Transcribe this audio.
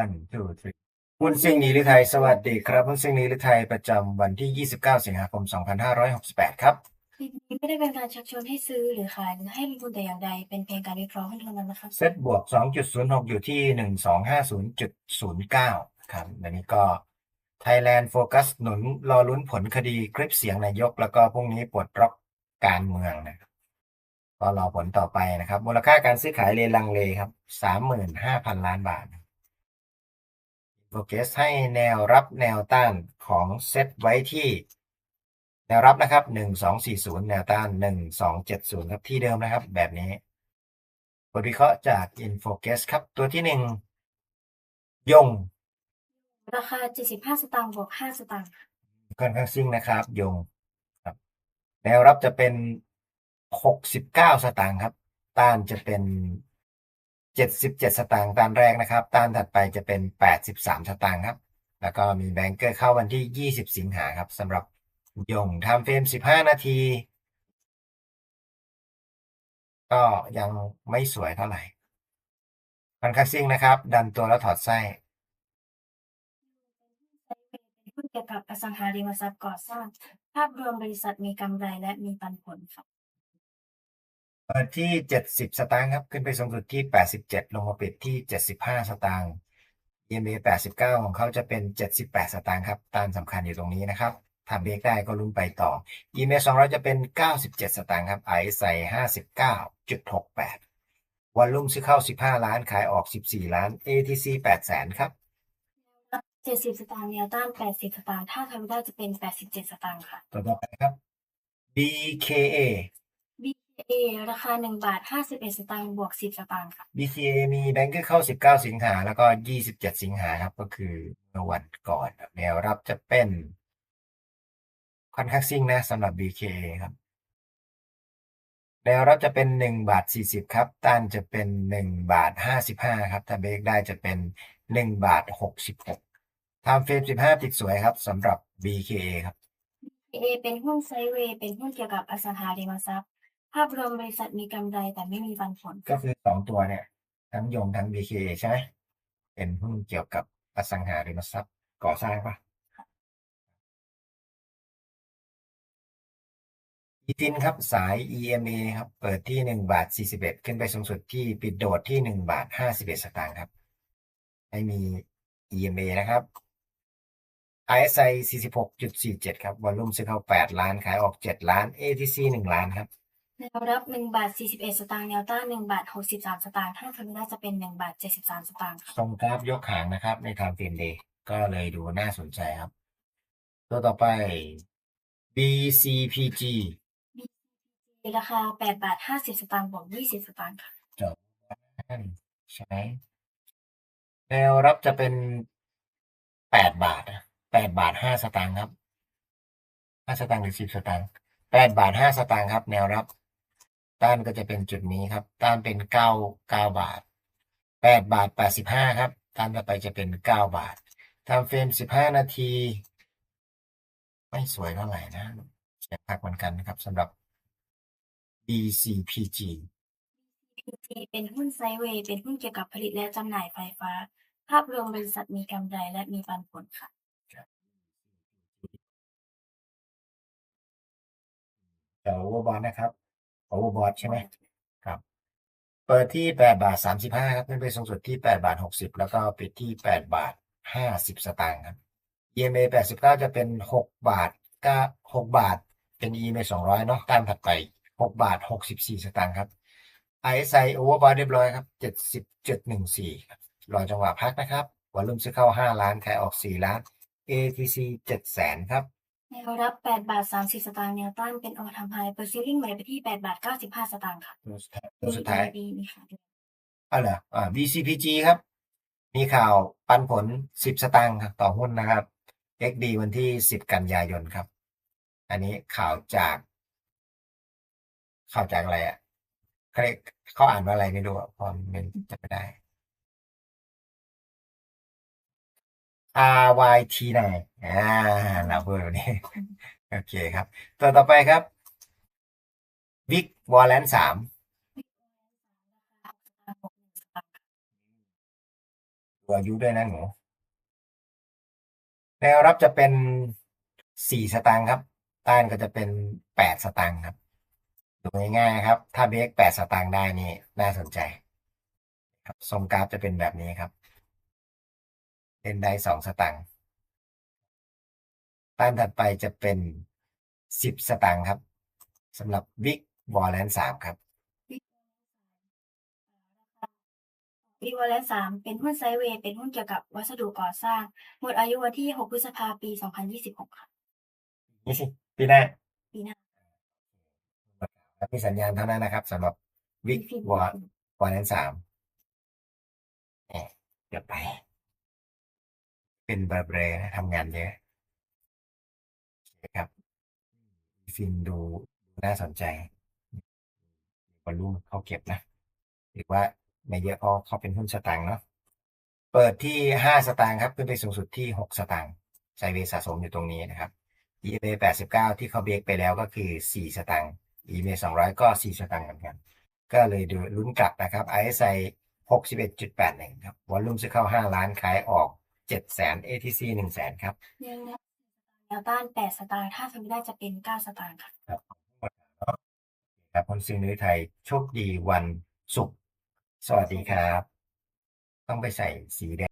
one two three หุ้นซิ่งหนีหรือไทยสวัสดีครับหุ้นซิ่งหนีหรือไทยประจำวันที่ 29 สิงหาคม 2568 ครับคลิปนี้ไม่ได้เป็นการชักชวนให้ซื้อหรือขายหรือให้ลงทุนแต่อย่างใด เป็นเพียงการวิเคราะห์หุ้นเท่านั้นนะคะเซตบวก 2.06 อยู่ที่ 1250.09 ครับอันนี้ก็ Thailand Focus หนุนรอลุ้นผลคดีคลิปเสียงนายก แล้วก็พรุ่งนี้ปลดล็อกการเมืองนะครับก็รอผลต่อไปนะครับ มูลค่าการซื้อขายเลลังเลครับ 35,000 ล้านบาท โฟกัสให้แนวรับแนวต้านของเซตไว้ที่ แนวรับนะครับ 1240 แนวต้าน 1270 ครับที่เดิมนะครับ แบบนี้บทวิเคราะห์จาก InFocus ครับ ตัวที่หนึ่งยง ราคา 75 สตางค์บวก 5 สตางค์ค่อนข้างซิ่งนะครับ ยงครับ แนวรับจะเป็น 69 สตางค์ครับ ต้านจะเป็น 77 สตางค์ต้านแรกนะครับต้านถัดไปจะเป็น 83 สตางค์ครับ แล้วก็มีแบงเกอร์เข้าวันที่ 20 สิงหาครับสำหรับยงทำเฟรม 15 นาที ก็ยังไม่สวยเท่าไหร่ค่อนข้างซิ่งนะครับ ดันตัวแล้วถอดไส้เป็นหุ้นเกี่ยวกับอสังหาริมทรัพย์ก่อสร้าง ภาพรวมบริษัทมีกำไรและมีปันผลค่ะ เปิดที่เจ็ดสิบสตางค์ครับ ขึ้นไปสูงสุดที่แปดสิบเจ็ดลงมาปิดที่เจ็ดสิบห้าสตางค์ EMA แปดสิบเก้าของเขาจะเป็นเจ็ดสิบแปดสตางค์ครับต้านสำคัญอยู่ตรงนี้นะครับถ้าเบรกได้ก็ลุ้นไปต่อ EMA สองร้อยจะเป็นเก้าสิบเจ็ดสตางค์ครับ RSI ห้าสิบเก้าจุดหกแปดวันลุ่มซื้อเข้าสิบห้าล้านขายออกสิบสี่ล้าน ATC แปดแสนครับ70สตางค์แนวต้าน80สตางค์ถ้าทำได้จะเป็น87สตางค์ค่ะตัวต่อไปครับ BKA BA ราคา1บาท51สตางค์บวก10สตางค์ค่ะ BCA มีแบงก์เข้า 19 สิงหา แล้วก็ 27 สิงหาครับ ก็คือเมื่อวันก่อนครับแนวรับจะเป็นค่อนข้างซิ่งนะสำหรับ BKA ครับ แนวรับจะเป็น1บาท40ครับ ต้านจะเป็น1บาท55ครับ ถ้าเบรกได้จะเป็น1บาท66ทำเฟรม15ติดสวยครับสำหรับ BKA ครับ BA เป็นหุ้นไซด์เวย์เป็นหุ้นเกี่ยวกับอสังหาริมทรัพย์ ภาพรวมบริษัทมีกำไรแต่ไม่มีปันผล ก็คือสองตัวเนี่ย ทั้งยงทั้ง BKA ใช่ไหมเป็นหุ้นเกี่ยวกับอสังหาริมทรัพย์ก่อสร้างปะอีทินครับสาย EMA ครับ เปิดที่หนึ่งบาทสี่สิบเอ็ดขึ้นไปสูงสุดที่ปิดโดดที่หนึ่งบาทห้าสิบเอ็ดสตางค์ครับไม่มี EMA นะครับ RSI สี่สิบหกจุดสี่เจ็ดครับวอลลุ่มซื้อเข้าแปดล้านขายออกเจ็ดล้าน ATC หนึ่งล้านครับ แนวรับ1บาท41สตางค์แนวต้าน1บาท63สตางค์ถ้าทำได้จะเป็น1บาท73สตางค์ค่ะทรงกราฟยกหางนะครับ ในทางเฟรมเดย์ก็เลยดูน่าสนใจครับ ตัวต่อไป BCPG ราคา8บาท50สตางค์บวก20สตางค์ค่ะใช่ไหมแนวรับจะเป็นแปดบาทแปดบาทห้าสตางค์ครับห้าสตางค์หรือสิบสตางค์แปดบาทห้าสตางค์ครับ แนวรับ ต้านก็จะเป็นจุดนี้ครับ ต้านเป็นเก้าเก้าบาทแปดบาทแปดสิบห้าครับ ต้านต่อไปจะเป็นเก้าบาททำเฟรมสิบห้านาที ไม่สวยเท่าไหร่นะเสียพักเหมือนกันนะครับสำหรับ BCPG PT เป็นหุ้นไซด์เวย์เป็นหุ้นเกี่ยวกับผลิตและจำหน่ายไฟฟ้า ภาพรวมบริษัทมีกำไรและมีปันผลค่ะเดี๋ยวโอเวอร์บอทนะครับ โอเวอร์บอทใช่ไหมครับ เปิดที่แปดบาทสามสิบห้าครับขึ้นไปสูงสุดที่แปดบาทหกสิบแล้วก็ปิดที่แปดบาทห้าสิบสตางค์ครับ EMA แปดสิบเก้าจะเป็นหกบาทก้าหกบาทเป็น EMA สองร้อยเนาะตานถัดไปหกบาทหกสิบสี่สตางค์ครับ RSI overbought เรียบร้อยครับเจ็ดสิบเจ็ดหนึ่งสี่รอจังหวะพักนะครับวอลุ่มซื้อเข้าห้าล้านขายออกสี่ล้าน ATC เจ็ดแสนครับ แนวรับ 8 บาท 30 สตางค์แนวต้านเป็นออทำไฮเปอร์ซิลลิงใหม่ไปที่ 8 บาท 95 สตางค์ค่ะตัวสุดท้ายดีนี่ค่ะอ่าเหรออ่า BCPG ครับ มีข่าวปันผล 10 สตางค์ครับต่อหุ้นนะครับ XD วันที่ 10 กันยายนครับ อันนี้ข่าวจาก ข่าวจากอะไรอะเขาเรียกเขาอ่านว่าอะไรไม่รู้อะพอมันจะไม่ได้ RYT9 อ่าเราพูดแบบนี้ โอเคครับ ตัวต่อไปครับ Big Warland 3ตัวอายุด้วยนะหนูแนวรับจะเป็นสี่สตางค์ครับ ต้านก็จะเป็นแปดสตางค์ครับ ดูง่ายๆครับ ถ้าเบรกแปดสตางค์ได้นี่ น่าสนใจ ครับทรงกราฟจะเป็นแบบนี้ครับ เล่นได้สองสตางค์ต้านถัดไปจะเป็นสิบสตางค์ครับสำหรับวิกวอลเลนสามครับวิวอลเลนสามเป็นหุ้นไซด์เวย์เป็นหุ้นเกี่ยวกับวัสดุก่อสร้าง หมดอายุวันที่6พฤษภาปี2026ค่ะนี่สิปีหน้าปีหน้ามีสัญญาณเท่านั้นนะครับสำหรับวิกวอลวอลเลนสามเนี่ยเดี๋ยวไป เป็นบอร์เบรนะทำงานเยอะโอเครับฟินดูน่าสนใจวอลลุ่มเข้าเก็บนะ หรือว่าไม่เยอะเพราะเขาเป็นหุ้นสตางค์เนาะเปิดที่ห้าสตางค์ครับ ขึ้นไปสูงสุดที่หกสตางค์ไซเวสะสมอยู่ตรงนี้นะครับ EMA แปดสิบเก้าที่เขาเบรกไปแล้วก็คือสี่สตางค์ EMA สองร้อยก็สี่สตางค์เหมือนกัน ก็เลยดูลุ้นกลับนะครับ ISI หกสิบเอ็ดจุดแปดหนึ่งครับวอลลุ่มซื้อเข้าห้าล้านขายออก เจ็ดแสน ATC หนึ่งแสนครับยังนะแนวต้าน8สตางค์ถ้าทำไม่ได้จะเป็น9สตางค์ค่ะครับคนซื้อนื้อไทยโชคดีวันศุกร์สวัสดีครับ ต้องไปใส่สีแดง